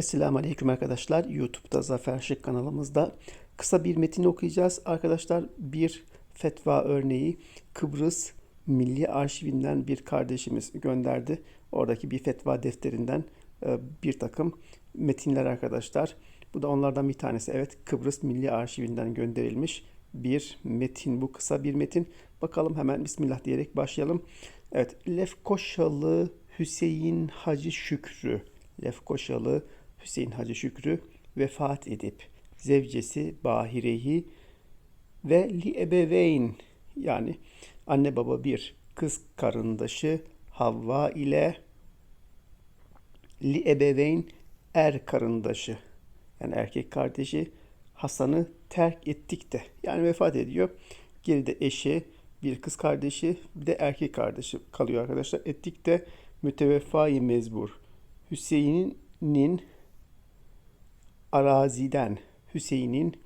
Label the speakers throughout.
Speaker 1: Esselamu Aleyküm arkadaşlar. YouTube'da Zafer Şık kanalımızda kısa bir metin okuyacağız. Arkadaşlar bir fetva örneği Kıbrıs Milli Arşivinden bir kardeşimiz gönderdi. Oradaki bir fetva defterinden e, bir takım metinler arkadaşlar. Bu da onlardan bir tanesi. Evet Kıbrıs Milli Arşivinden gönderilmiş bir metin. Bu kısa bir metin. Bakalım hemen Bismillah diyerek başlayalım. Evet Lefkoşalı Hüseyin Hacı Şükrü Lefkoşalı Hüseyin Hacı Şükrü vefat edip zevcesi Bahire'yi ve li ebeveyn yani anne baba bir kız karındaşı Havva ile li ebeveyn er karındaşı yani erkek kardeşi Hasan'ı terk ettik de yani vefat ediyor. Geride eşi, bir kız kardeşi, bir de erkek kardeşi kalıyor arkadaşlar. Ettik de müteveffai mezbur. Hüseyin'in araziden, Hüseyin'in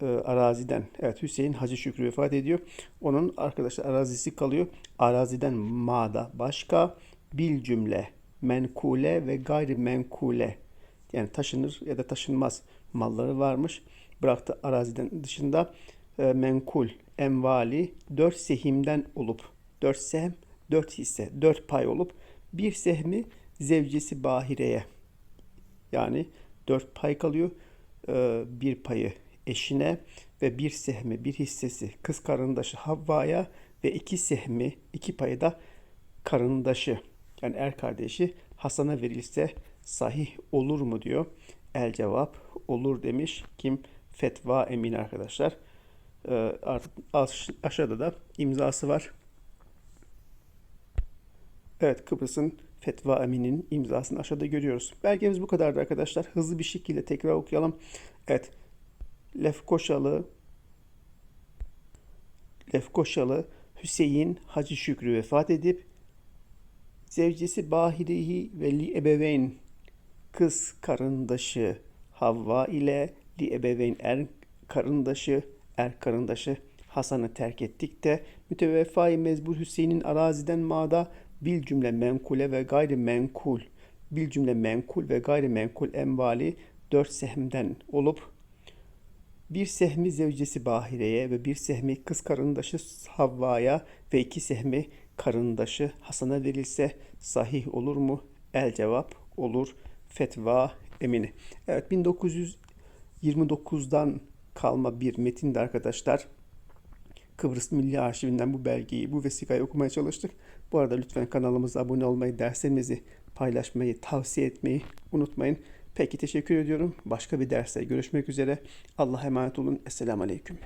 Speaker 1: e, araziden, evet Hüseyin Hacı Şükrü vefat ediyor. Onun arkadaşlar arazisi kalıyor. Araziden ma'da başka bil cümle, menkule ve gayri menkule yani taşınır ya da taşınmaz malları varmış. Bıraktı araziden dışında e, menkul, envali dört sehimden olup dört sehem, dört hisse, dört pay olup bir sehmi zevcesi Bahire'ye yani dört pay kalıyor. E, bir payı eşine ve bir sehmi, bir hissesi kız karındaşı Havva'ya ve iki sehmi, iki payı da karındaşı yani er kardeşi Hasan'a verilse sahih olur mu diyor. El cevap olur demiş. Kim? Fetva emin arkadaşlar. Ee, artık aş- aşağıda da imzası var. Evet Kıbrıs'ın Fetva Emin'in imzasını aşağıda görüyoruz. Belgemiz bu kadardı arkadaşlar. Hızlı bir şekilde tekrar okuyalım. Evet. Lefkoşalı Lefkoşalı Hüseyin Hacı Şükrü vefat edip zevcesi Bahire'yi ve li ebeveyn kız karındaşı Havva ile li ebeveyn er karındaşı er karındaşı Hasan'ı terk ettik de müteveffai mezbur Hüseyin'in araziden mağda bil cümle menkule ve gayri menkul bil cümle menkul ve gayri menkul envali dört sehmden olup bir sehmi zevcesi Bahire'ye ve bir sehmi kız karındaşı Havva'ya ve iki sehmi karındaşı Hasan'a verilse sahih olur mu? El cevap olur. Fetva emini. Evet 1929'dan kalma bir metinde arkadaşlar. Kıbrıs Milli Arşivinden bu belgeyi, bu vesikayı okumaya çalıştık. Bu arada lütfen kanalımıza abone olmayı, derslerimizi paylaşmayı, tavsiye etmeyi unutmayın. Peki teşekkür ediyorum. Başka bir derste görüşmek üzere. Allah'a emanet olun. Esselamu Aleyküm.